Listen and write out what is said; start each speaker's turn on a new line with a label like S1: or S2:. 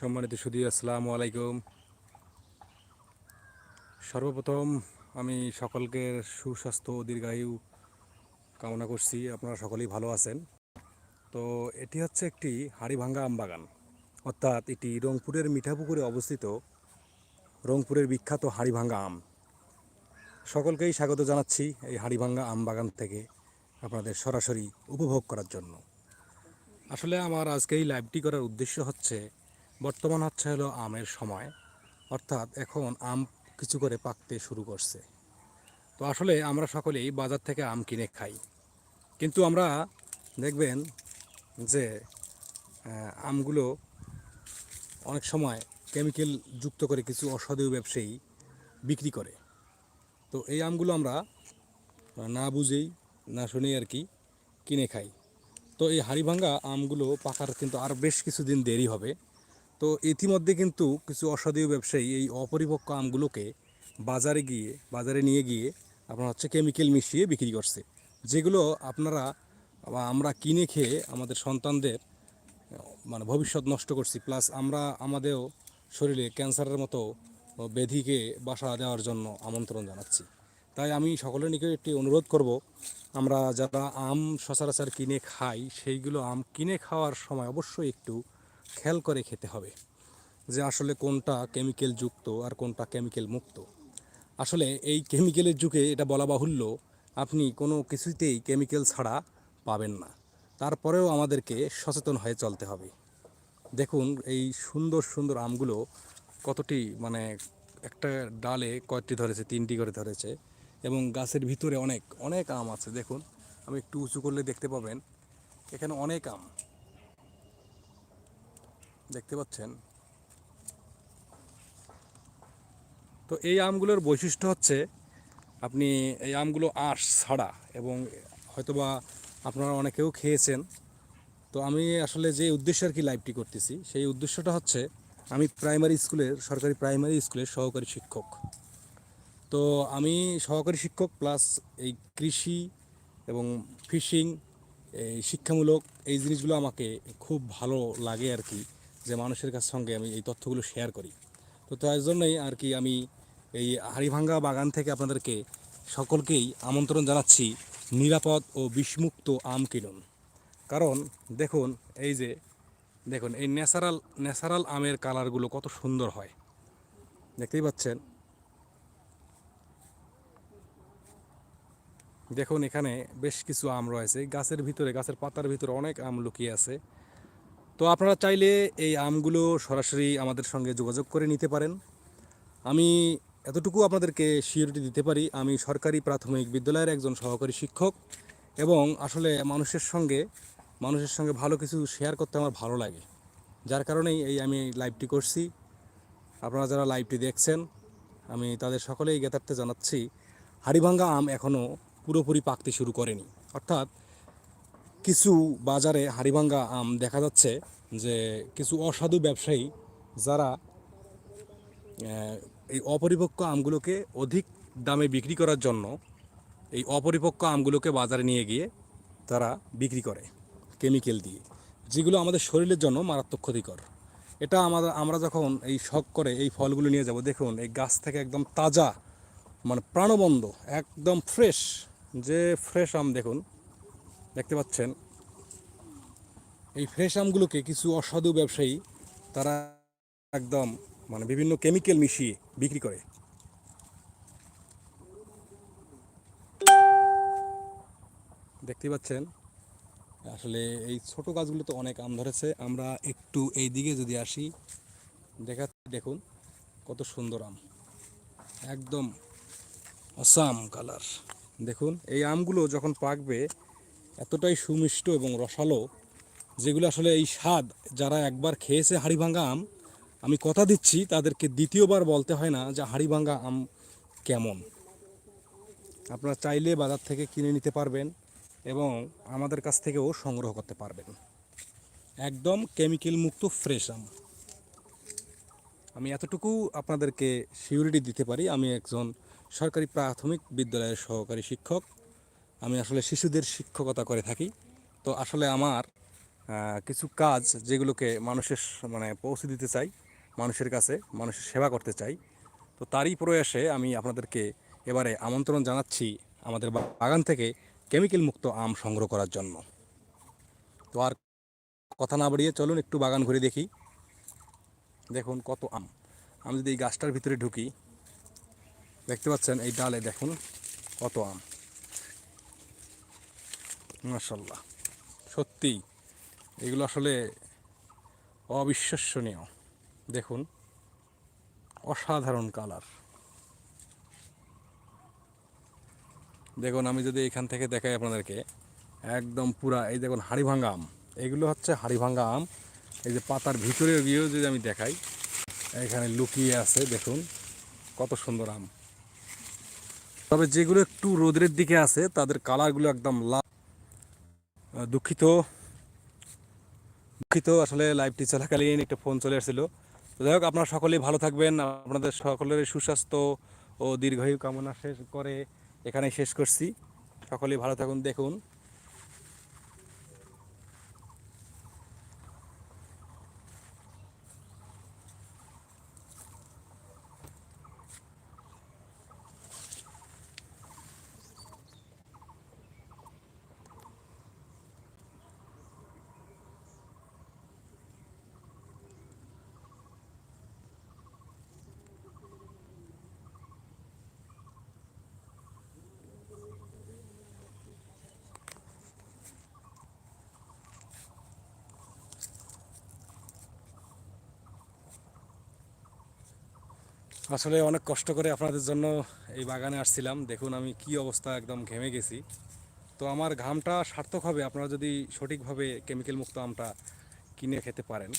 S1: সম্মানিত সুদী আসসালামু আলাইকুম। সর্বপ্রথম আমি সকলকে সুস্বাস্থ্য দীর্ঘায়ু কামনা করছি, আপনারা সকলেই ভালো আছেন। তো এটি হচ্ছে একটি হাড়িভাঙ্গা আম বাগান, অর্থাৎ এটি রংপুরের মিঠাপুকুরে অবস্থিত রংপুরের বিখ্যাত হাড়িভাঙ্গা আম। সকলকেই স্বাগত জানাচ্ছি এই হাড়িভাঙ্গা আম বাগান থেকে আপনাদের সরাসরি উপভোগ করার জন্য। আসলে আমার আজকে এই লাইভটি করার উদ্দেশ্য হচ্ছে বর্তমান হচ্ছে হলো আমের সময়। অর্থাৎ এখন আম কিছু করে পাকতে শুরু করছে। তো আসলে আমরা সকলেই বাজার থেকে আম কিনে খাই। কিন্তু আমরা দেখবেন যে আমগুলো অনেক সময় কেমিক্যাল যুক্ত করে কিছু অসাধু ব্যবসায়ী বিক্রি করে। তো এই আমগুলো আমরা না বুঝেই, না শুনেই আর কি কিনে খাই। তো এই হাড়িভাঙ্গা আমগুলো পাকার কিন্তু আর বেশ কিছুদিন দেরি হবে। তো ইতিমধ্যে কিন্তু কিছু অসাধু ব্যবসায়ী এই অপরিপক্ক আমগুলোকে বাজারে গিয়ে, বাজারে নিয়ে গিয়ে আপনার হচ্ছে কেমিক্যাল মিশিয়ে বিক্রি করছে। যেগুলো আপনারা, বা আমরা কিনে খেয়ে আমাদের সন্তানদের মানে ভবিষ্যৎ নষ্ট করছি। প্লাস আমরা, আমাদেরও শরীরে ক্যান্সারের মতো ব্যাধিকে বাসা দেওয়ার জন্য আমন্ত্রণ জানাচ্ছি। তাই আমি সকলের নিকট একটি অনুরোধ করব, আমরা যারা আম সচরাচর কিনে খাই, সেইগুলো আম কিনে খাওয়ার সময় অবশ্যই একটু খেয়াল করে খেতে হবে যে আসলে কোনটা কেমিক্যাল যুক্ত আর কোনটা কেমিক্যাল মুক্ত। আসলে এই কেমিক্যালের যুগে এটা বলা বাহুল্য, আপনি কোনো কিছুতেই কেমিক্যাল ছাড়া পাবেন না। তারপরেও আমাদেরকে সচেতন হয়ে চলতে হবে। দেখুন এই সুন্দর সুন্দর আমগুলো কতটি মানে একটা ডালে কয়টি ধরেছে, তিনটি করে ধরেছে এবং গাছের ভিতরে অনেক অনেক আম আছে। দেখুন, আমি একটু উঁচু করলে দেখতে পাবেন, এখানে অনেক আম। দেখতে পাচ্ছেন। তো এই আমগুলোর বৈশিষ্ট্য হচ্ছে, আপনি এই আমগুলো আঁশ ছাড়া এবং হয়তোবা আপনারা অনেকেও খেয়েছেন। তো আমি আসলে যে উদ্দেশ্যে আর কি লাইভটি করতেছি, সেই উদ্দেশ্যটা হচ্ছে, আমি প্রাইমারি স্কুলের সরকারি প্রাইমারি স্কুলের সহকারী শিক্ষক। তো আমি সহকারী শিক্ষক প্লাস এই কৃষি এবং ফিশিং এই শিক্ষামূলক, এই জিনিসগুলো আমাকে খুব ভালো লাগে আর কি। যে মানুষের কাছ সঙ্গে আমি এই তথ্যগুলো শেয়ার করি। তো তার জন্যই আর কি আমি এই হাড়িভাঙ্গা বাগান থেকে আপনাদেরকে সকলকেই আমন্ত্রণ জানাচ্ছি, নিরাপদ ও বিষমুক্ত আম কিনুন। কারণ দেখুন, এই যে, দেখুন, এই ন্যাচারাল ন্যাচারাল আমের কালারগুলো কত সুন্দর হয়। দেখতেই পাচ্ছেন? দেখুন, এখানে বেশ কিছু আম রয়েছে। গাছের ভিতরে, গাছের পাতার ভিতরে অনেক আম লুকিয়ে আছে। তো আপনারা চাইলে এই আমগুলো সরাসরি আমাদের সঙ্গে যোগাযোগ করে নিতে পারেন। আমি এতটুকু আপনাদেরকে সিওরিটি দিতে পারি, আমি সরকারি প্রাথমিক বিদ্যালয়ের একজন সহকারী শিক্ষক এবং আসলে মানুষের সঙ্গে মানুষের সঙ্গে ভালো কিছু শেয়ার করতে আমার ভালো লাগে। যার কারণেই এই আমি লাইভটি করছি। আপনারা যারা লাইভটি দেখছেন, আমি তাদের সকলেই জ্ঞাতার্থে জানাচ্ছি, হাড়িভাঙ্গা আম এখনও পুরোপুরি পাকতে শুরু করেনি। অর্থাৎ কিছু বাজারে হাড়িভাঙ্গা আম দেখা যাচ্ছে যে কিছু অসাধু ব্যবসায়ী যারা এই অপরিপক্ক আমগুলোকে অধিক দামে বিক্রি করার জন্য এই অপরিপক্ক আমগুলোকে বাজারে নিয়ে গিয়ে তারা বিক্রি করে কেমিক্যাল দিয়ে, যেগুলো আমাদের শরীরের জন্য মারাত্মক ক্ষতিকর। এটা আমাদের, আমরা যখন এই শখ করে এই ফলগুলো নিয়ে যাব, দেখুন এই গাছ থেকে একদম তাজা মানে প্রাণবন্ধ একদম ফ্রেশ যে ফ্রেশ আম দেখুন দেখতে পাচ্ছেন, এই ফ্রেশ আমগুলোকে কিছু অসাধু ব্যবসায়ী তারা একদম মানে বিভিন্ন কেমিক্যাল মিশিয়ে বিক্রি করে। দেখতে পাচ্ছেন, আসলে এই ছোট গাছগুলোতে অনেক আম ধরেছে। আমরা একটু এই দিকে যদি আসি, দেখা দেখুন কত সুন্দর আম। একদম অসাম কালার। দেখুন, এই আমগুলো যখন পাকবে এতটাই সুমিষ্ট এবং রসালো, যেগুলো আসলে এই স্বাদ, যারা একবার খেয়েছে হাড়িভাঙ্গা আম, আমি কথা দিচ্ছি, তাদেরকে দ্বিতীয়বার বলতে হয় না যে হাড়িভাঙ্গা আম কেমন। আপনারা চাইলে বাজার থেকে কিনে নিতে পারবেন এবং আমাদের কাছ থেকেও সংগ্রহ করতে পারবেন। একদম কেমিক্যাল মুক্ত ফ্রেশ আম। আমি এতটুকু আপনাদেরকে সিউরিটি দিতে পারি। আমি একজন সরকারি প্রাথমিক বিদ্যালয়ের সহকারী শিক্ষক। আমি আসলে শিশুদের শিক্ষকতা করে থাকি। তো আসলে আমার কিছু কাজ যেগুলোকে মানুষের মানে পৌঁছে দিতে চাই, মানুষের কাছে, মানুষের সেবা করতে চাই, তো তারই প্রয়াসে আমি আপনাদেরকে এবারে আমন্ত্রণ জানাচ্ছি আমাদের বাগান থেকে কেমিক্যাল মুক্ত আম সংগ্রহ করার জন্য। তো আর কথা না বাড়িয়ে চলুন একটু বাগান ঘুরে দেখি। দেখুন কত আম। আমি যদি এই গাছটার ভিতরে ঢুকি, দেখতে পাচ্ছেন এই ডালে দেখুন কত আম। মাশাল্লাহ সত্যি এগুলো আসলে অবিশ্বাসনীয়। দেখুন, অসাধারণ কালার। দেখুন, আমি যদি এখান থেকে দেখাই আপনাদেরকে, একদম পুরা, এই দেখুন, হাড়িভাঙ্গা আম। এগুলো হচ্ছে হাড়িভাঙ্গা আম। এই যে পাতার ভিতরে গিয়েও যদি আমি দেখাই, এখানে লুকিয়ে আছে, দেখুন, কত সুন্দর আম। তবে যেগুলো একটু রোদের দিকে আছে, তাদের কালারগুলো একদম লাল দুঃখিত। দুঃখিত, আসলে লাইভটি চলাকালীন একটা ফোন চলে আসছিল। তো যাই হোক, আপনারা সকলেই ভালো থাকবেন। আপনাদের সকলের সুস্বাস্থ্য ও দীর্ঘায়ু কামনা শেষ করে এখানে শেষ করছি। সকলেই ভালো থাকুন, দেখুন। আসলে অনেক কষ্ট করে আপনাদের জন্য এই বাগানে আসছিলাম। দেখুন, আমি কি অবস্থা, একদম ঘেমে গেছি। তো আমার ঘামটা সার্থক হবে, আপনারা যদি সঠিকভাবে কেমিক্যাল মুক্ত আমটা কিনে খেতে পারেন।